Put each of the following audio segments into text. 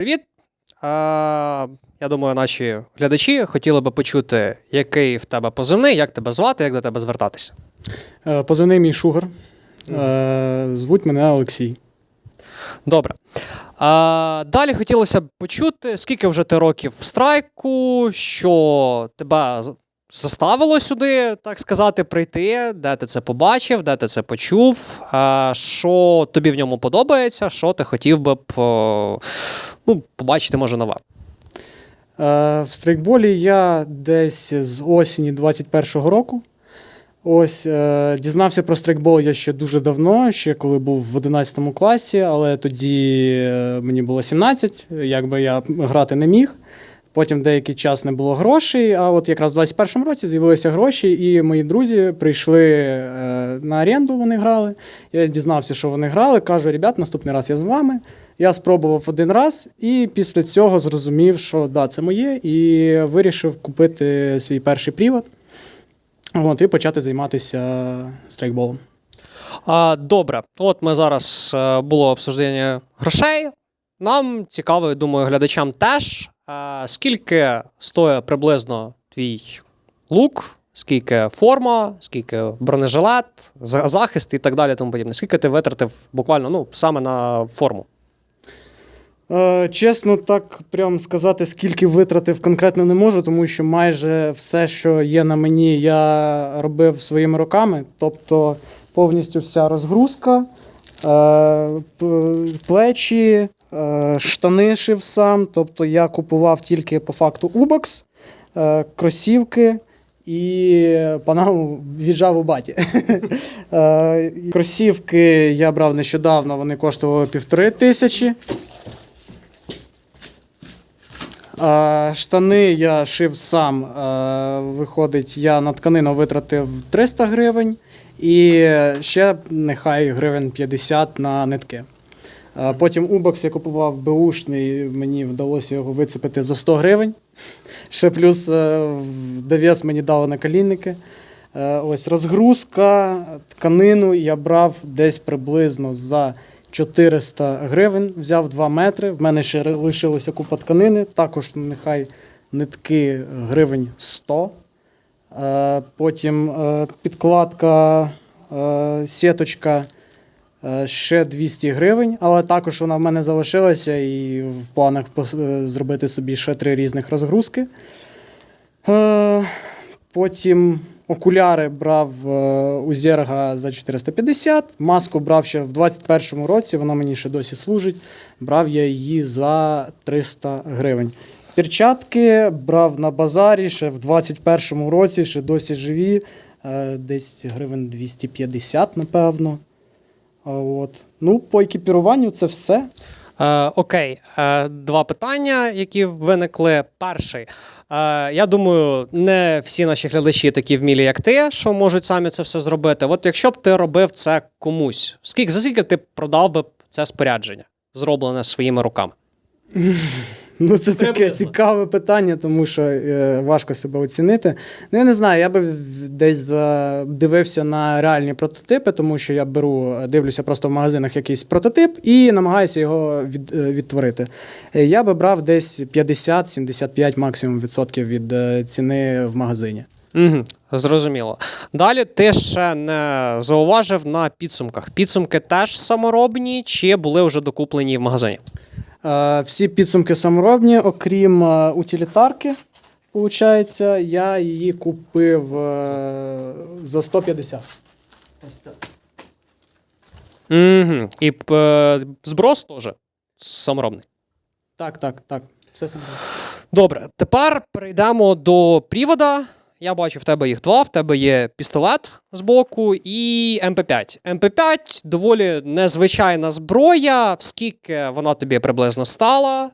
Привіт! А, я думаю, наші глядачі хотіли би почути, який в тебе позивний, як тебе звати, як до тебе звертатися. Е, Позивний мій шугар. Е, Звуть мене Олексій. Добре. А, далі хотілося б почути, скільки вже ти років в страйку, що тебе заставило сюди, так сказати, прийти, де ти це побачив, де ти це почув, а, що тобі в ньому подобається, що ти хотів би б о, ну, побачити, може, нове. Е, В стрейкболі я десь з осені 21-го року. Ось е, дізнався про стрейкбол я ще дуже давно, ще коли був в 11 класі, але тоді е, мені було 17, якби я грати не міг. Потім деякий час не було грошей, а от якраз в 21-му році з'явилися гроші, і мої друзі прийшли на оренду, вони грали. Я дізнався, що вони грали. Кажу, ребят, наступний раз я з вами. Я спробував один раз, і після цього зрозумів, що да, це моє, і вирішив купити свій перший привод. От, і почати займатися страйкболом. А, добре, от ми зараз е, було обсуждення грошей. Нам цікаво, я думаю, глядачам теж. е, скільки стоїть приблизно твій лук, скільки форма, скільки бронежилет, захист і так далі. Тому подібне. Скільки ти витратив буквально ну, саме на форму? Е, чесно, так прям сказати, скільки витратив конкретно не можу, тому що майже все, що є на мені, я робив своїми руками. Тобто повністю вся розгрузка, е, плечі, е, штани шив сам. Тобто я купував тільки по факту Убокс, е, кросівки. І панаму віджав у баті. Кросівки я брав нещодавно, вони коштували півтори тисячі. Штани я шив сам. Виходить, я на тканину витратив 300 гривень і ще нехай гривень 50 на нитки. Потім убокс я купував беушний, мені вдалося його вицепити за 100 гривень. Ще плюс е, в дов'яз мені дали наколінники. Е, Ось розгрузка, тканину я брав десь приблизно за 400 гривень, взяв 2 метри. В мене ще лишилося купа тканини, також нехай нитки гривень 100. Е, Потім е, підкладка, е, сіточка ще 200 гривень, але також вона в мене залишилася і в планах зробити собі ще три різних розгрузки. Потім окуляри брав е, у Зерга за 450, маску брав ще в 21-му році, вона мені ще досі служить. Брав я її за 300 гривень. Перчатки брав на базарі ще в 21-му році, ще досі живі, е, десь гривень 250, напевно. От. Ну, по екіпіруванню це все. Е, окей, е, два питання, які виникли. Перший. Е, я думаю, не всі наші глядачі такі вмілі, як ти, що можуть самі це все зробити. От якщо б ти робив це комусь, скільки, за скільки ти продав би це спорядження, зроблене своїми руками? Ну, це таке цікаве питання, тому що е, важко себе оцінити. Ну, я не знаю, я би десь е, дивився на реальні прототипи, тому що я беру, дивлюся просто в магазинах якийсь прототип і намагаюся його від, е, відтворити. Е, Я би брав десь 50-75 максимум відсотків від е, ціни в магазині. Угу, зрозуміло. Далі ти ще не зауважив на підсумках. Підсумки теж саморобні чи були вже докуплені в магазині? Е, Всі підсумки саморобні, окрім е, утилітарки. Получається, я її купив е, за 150. Угу. І е, зброс теж саморобний. Так, так, так. Все саморобне. Добре, тепер перейдемо до привода. Я бачу, в тебе їх два. В тебе є пістолет з боку і МП5. МП5 доволі незвичайна зброя. Скільки вона тобі приблизно стала?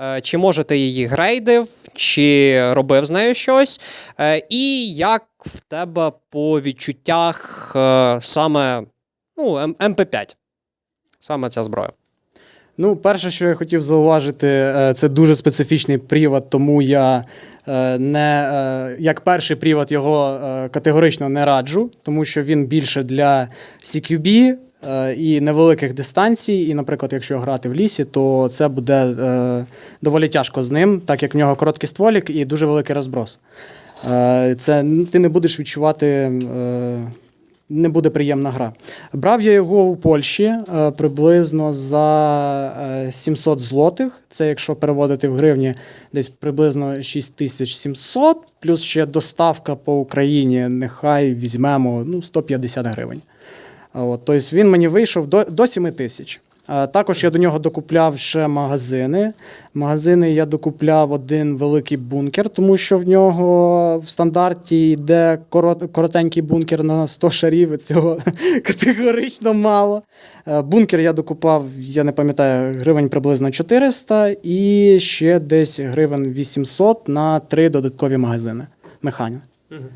Е, Чи може ти її грейдив, чи робив з нею щось? Е, І як в тебе по відчуттях е, саме ну, МП5? Саме ця зброя. Ну, перше, що я хотів зауважити, е, це дуже специфічний привод, тому я е, не е, як перший привод його категорично не раджу, тому що він більше для CQB, і невеликих дистанцій. І, наприклад, якщо грати в лісі, то це буде доволі тяжко з ним, так як в нього короткий стволік і дуже великий розброс. Це ти не будеш відчувати. Е, Не буде приємна гра. Брав я його у Польщі е, приблизно за е, 700 злотих. Це якщо переводити в гривні, десь приблизно 6700, плюс ще доставка по Україні, нехай візьмемо ну, 150 гривень. От, тобто він мені вийшов до, до 7 тисяч. А Також я до нього докупляв ще магазини. Магазини я докупляв один великий бункер, тому що в нього в стандарті йде коротенький бункер на 100 шарів. і Цього категорично мало. Е, Бункер я докупав, я не пам'ятаю, гривень приблизно 400 і ще десь гривень 800 на три додаткові магазини. Механі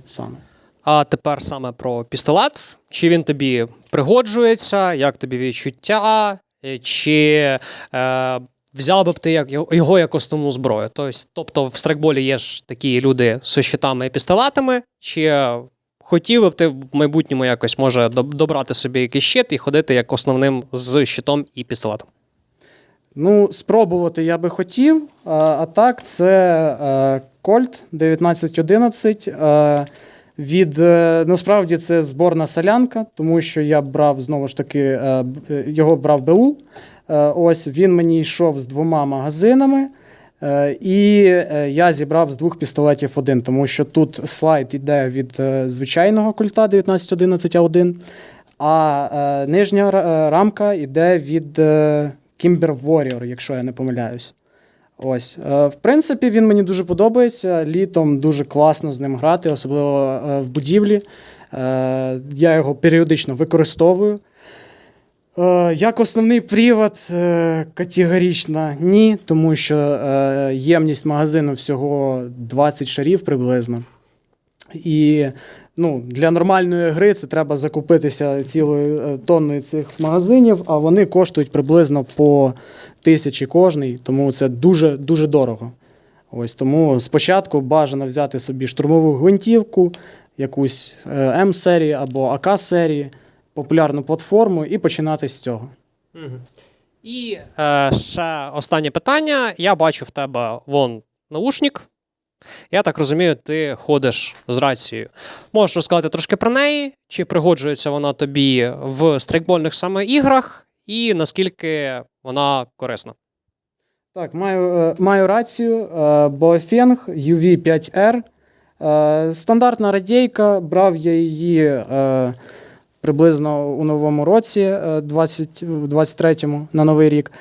саме. А тепер саме про пістолет. Чи він тобі пригоджується, як тобі відчуття, Е, чи е, взяв би б ти як, його- як основну зброю? Тобто, тобто в страйкболі є ж такі люди з щитами і пістолетами, чи е, хотів би ти в майбутньому якось може добрати собі якийсь щит і ходити як основним з щитом і пістолетом? Ну, спробувати я би хотів. А, а так, це е, Colt 1911. Е, від е, насправді це зборна солянка, тому що я брав знову ж таки е, е, його брав БУ. Ось він мені йшов з двома магазинами. І я зібрав з двох пістолетів один, тому що тут слайд іде від звичайного культа 1911 А1, а нижня рамка йде від Kimber Warrior, якщо я не помиляюсь. Ось. Е, В принципі, він мені дуже подобається. Літом дуже класно з ним грати, особливо е, в будівлі. Е, Я його періодично використовую. Як основний привод, категорично ні, тому що ємність магазину всього 20 шарів приблизно. І ну, для нормальної гри це треба закупитися цілою е, тонною цих магазинів, а вони коштують приблизно по тисячі кожний, тому це дуже дуже дорого. Ось тому спочатку бажано взяти собі штурмову гвинтівку, якусь е, М-серії або АК-серії, популярну платформу і починати з цього. І е, ще останнє питання. Я бачу в тебе вон наушник. Я так розумію, ти ходиш з рацією. Можеш розказати трошки про неї, чи пригоджується вона тобі в страйкбольних саме іграх, і наскільки вона корисна. Так, маю, е, маю рацію. е, UV5R. Е, Стандартна радійка. Брав я її приблизно у новому році, е, 20, 23-му на новий рік.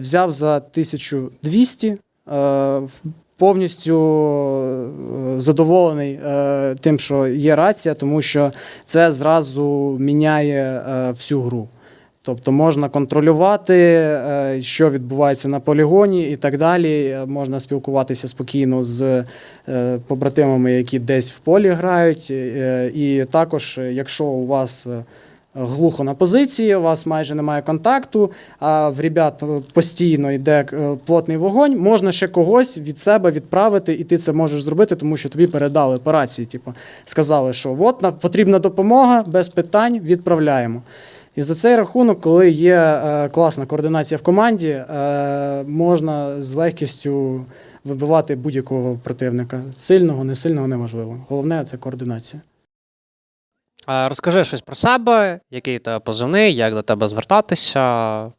Взяв за 1200. Повністю е, задоволений е, тим, що є рація, тому що це зразу міняє е, всю гру. Тобто можна контролювати, що відбувається на полігоні і так далі. Можна спілкуватися спокійно з побратимами, які десь в полі грають. І також, якщо у вас глухо на позиції, у вас майже немає контакту, а в ребят е, постійно йде е, плотний вогонь, можна ще когось від себе відправити, і ти це можеш зробити, тому що тобі передали по рації. Типу, сказали, що от потрібна допомога, без питань відправляємо. І за цей рахунок, коли є е, класна координація в команді, можна з легкістю вибивати будь-якого противника. Сильного, не сильного, неважливо. Головне це координація. Розкажи щось про себе, який тебе позивний, як до тебе звертатися.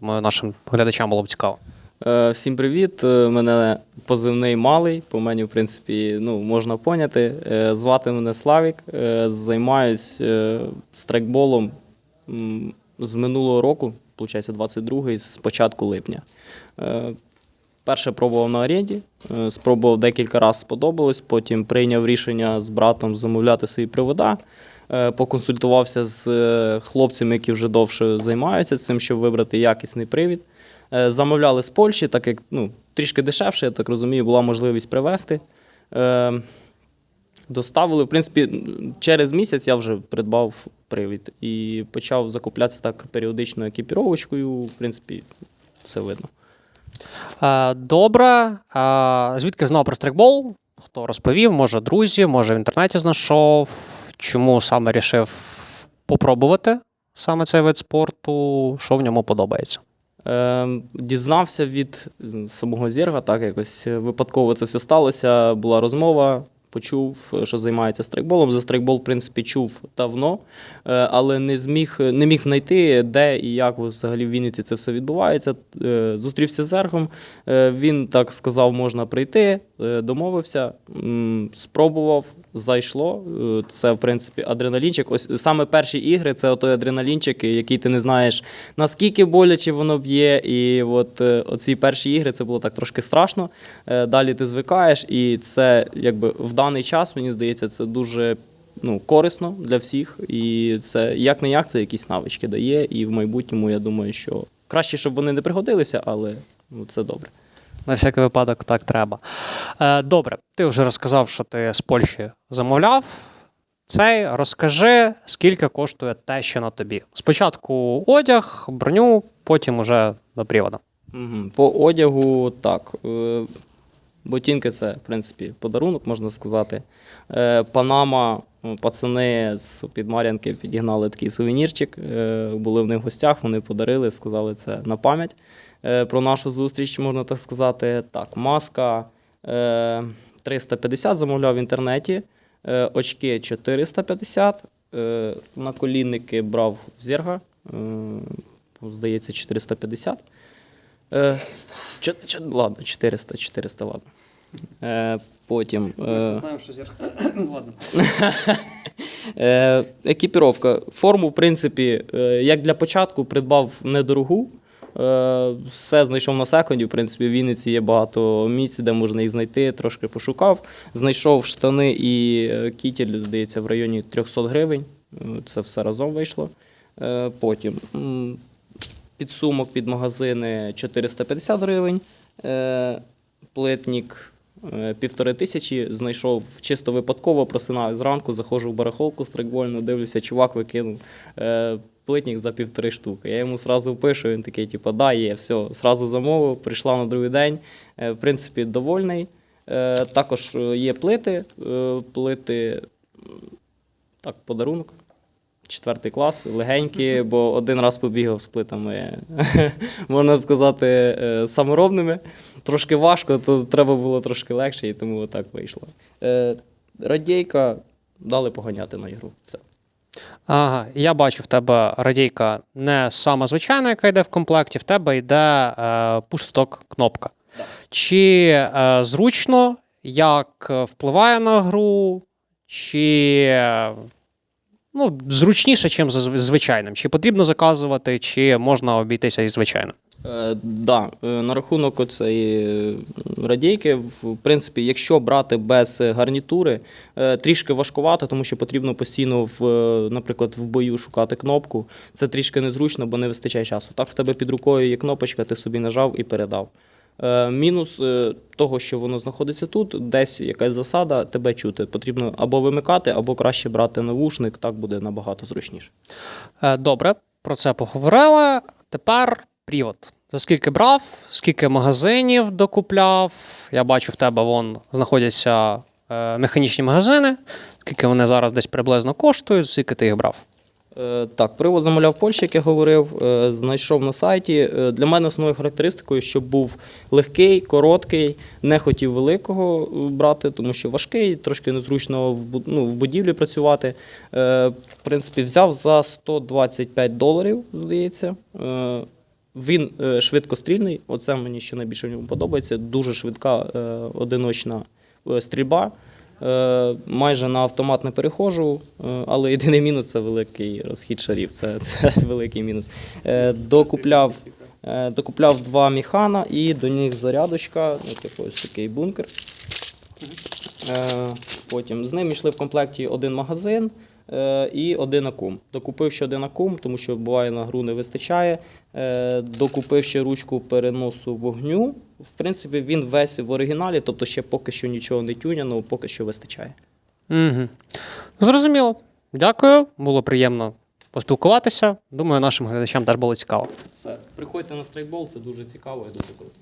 Думаю, нашим глядачам було б цікаво. Е, Всім привіт. Е, Мене позивний малий. По мені, в принципі, ну, можна поняти. Е, Звати мене Славік. Займаюсь страйкболом з минулого року, виходить, 22-й, з початку липня. Перше пробував на оренді, спробував декілька разів сподобалось, потім прийняв рішення з братом замовляти свої привода. Е, Поконсультувався з е, хлопцями, які вже довше займаються цим, щоб вибрати якісний привід. Е, Замовляли з Польщі, так як ну, трішки дешевше, я так розумію, була можливість привезти. Доставили. В принципі, через місяць я вже придбав привід і почав закуплятися так періодично екіпіровочкою. В принципі, все видно. Добре. Звідки знав про страйкбол? Хто розповів? Може, друзі, може в інтернеті знайшов. Чому саме рішив попробувати саме цей вид спорту? Що в ньому подобається? Е, дізнався від самого Зерга, так якось випадково це все сталося. Була розмова, почув, що займається страйкболом. За страйкбол, в принципі, чув давно, е, але не зміг, не міг знайти, де і як взагалі в Вінниці це все відбувається. Е, Зустрівся з Зергом. Він так сказав, можна прийти, домовився, спробував, зайшло. Е, Це, в принципі, адреналінчик. Ось саме перші ігри це той адреналінчик, який ти не знаєш, наскільки боляче воно б'є. І от е, оці перші ігри це було так трошки страшно. Е, Далі ти звикаєш, і це якби в даний час, мені здається, це дуже. Ну, корисно для всіх, і це як не як це якісь навички дає. І в майбутньому я думаю, що краще, щоб вони не пригодилися, але ну, це добре. На всякий випадок так треба. Е, добре, ти вже розказав, що ти з Польщі замовляв. Цей розкажи, скільки коштує те, що на тобі. Спочатку одяг, броню, потім уже до приводу. Угу. По одягу так. е, Ботинки це, в принципі, подарунок, можна сказати. Е, Панама, пацани з Підмар'янки підігнали такий сувенірчик. Були в них в гостях, вони подарили, сказали це на пам'ять про нашу зустріч, можна так сказати. Так, маска е, 350 замовляв в інтернеті, е, очки 450, е, наколінники брав в Зерга, е, здається, 450. Е, чо- чо- ладно, 400, 400, ладно. Е, потім. Е, Знаємо, що зір. Ладно. Е, екіпіровка. Форму, в принципі, е, як для початку, придбав недорогу. Е, все знайшов на секунді. В принципі, в Вінниці є багато місць, де можна їх знайти. Трошки пошукав. Знайшов штани і е, кітель, здається, в районі 300 гривень. Це все разом вийшло. Е, потім м, підсумок під магазини 450 гривень. Плитник півтори тисячі. Знайшов чисто випадково, просинаю зранку, заходжу в барахолку страйкбольну, дивлюся, чувак викинув плитник за півтори штуки. Я йому сразу пишу, він такий, типу, да, є, все, сразу замовив, прийшла на другий день. Е, в принципі, довольний. Е, також е, є плити. Плити, так, подарунок. Четвертий клас, легенькі, бо один раз побігав з плитами, можна сказати, саморобними. Трошки важко, то треба було трошки легше, і тому так вийшло. Радійка дали поганяти на ігру. Все. Ага, я бачу, в тебе радійка не сама звичайна, яка йде в комплекті, в тебе йде е, пушток кнопка. Чи е, зручно, як впливає на гру, чи ну, зручніше, ніж звичайним? Чи потрібно заказувати, чи можна обійтися і звичайним? Е, да, е, на рахунок оцеї е, радійки, в принципі, якщо брати без гарнітури, е, трішки важкувато, тому що потрібно постійно, в, наприклад, в бою шукати кнопку. Це трішки незручно, бо не вистачає часу. Так в тебе під рукою є кнопочка, ти собі нажав і передав. Мінус того, що воно знаходиться тут, десь якась засада, тебе чути. Потрібно або вимикати, або краще брати навушник, так буде набагато зручніше. Добре, про це поговорили. Тепер привод. За скільки брав, скільки магазинів докупляв. Я бачу, в тебе вон знаходяться е, механічні магазини. Скільки вони зараз десь приблизно коштують, скільки ти їх брав? Е, Так, привод замовляв Польщі, як я говорив, е, знайшов на сайті. Е, Для мене основною характеристикою, щоб був легкий, короткий, не хотів великого е, брати, тому що важкий, трошки незручно в, ну, в будівлі працювати. Е, В принципі, взяв за 125 доларів, здається. Е, Він е, швидкострільний, оце мені ще найбільше в ньому подобається. Дуже швидка е, одиночна е, стрільба. Майже на автомат не перехожу, але єдиний мінус це великий розхід шарів. Це, це великий мінус. Докупляв, докупляв два міхана і до них зарядочка, типу ось такий бункер. Потім з ним йшли в комплекті один магазин і один акум. Докупив ще один акум, тому що буває на гру не вистачає. Е, докупив ще ручку переносу вогню. В принципі, він весь в оригіналі, тобто ще поки що нічого не тюняно, поки що вистачає. Угу. Зрозуміло. Дякую, було приємно поспілкуватися. Думаю, нашим глядачам теж було цікаво. Все, приходьте на страйкбол, це дуже цікаво і дуже круто.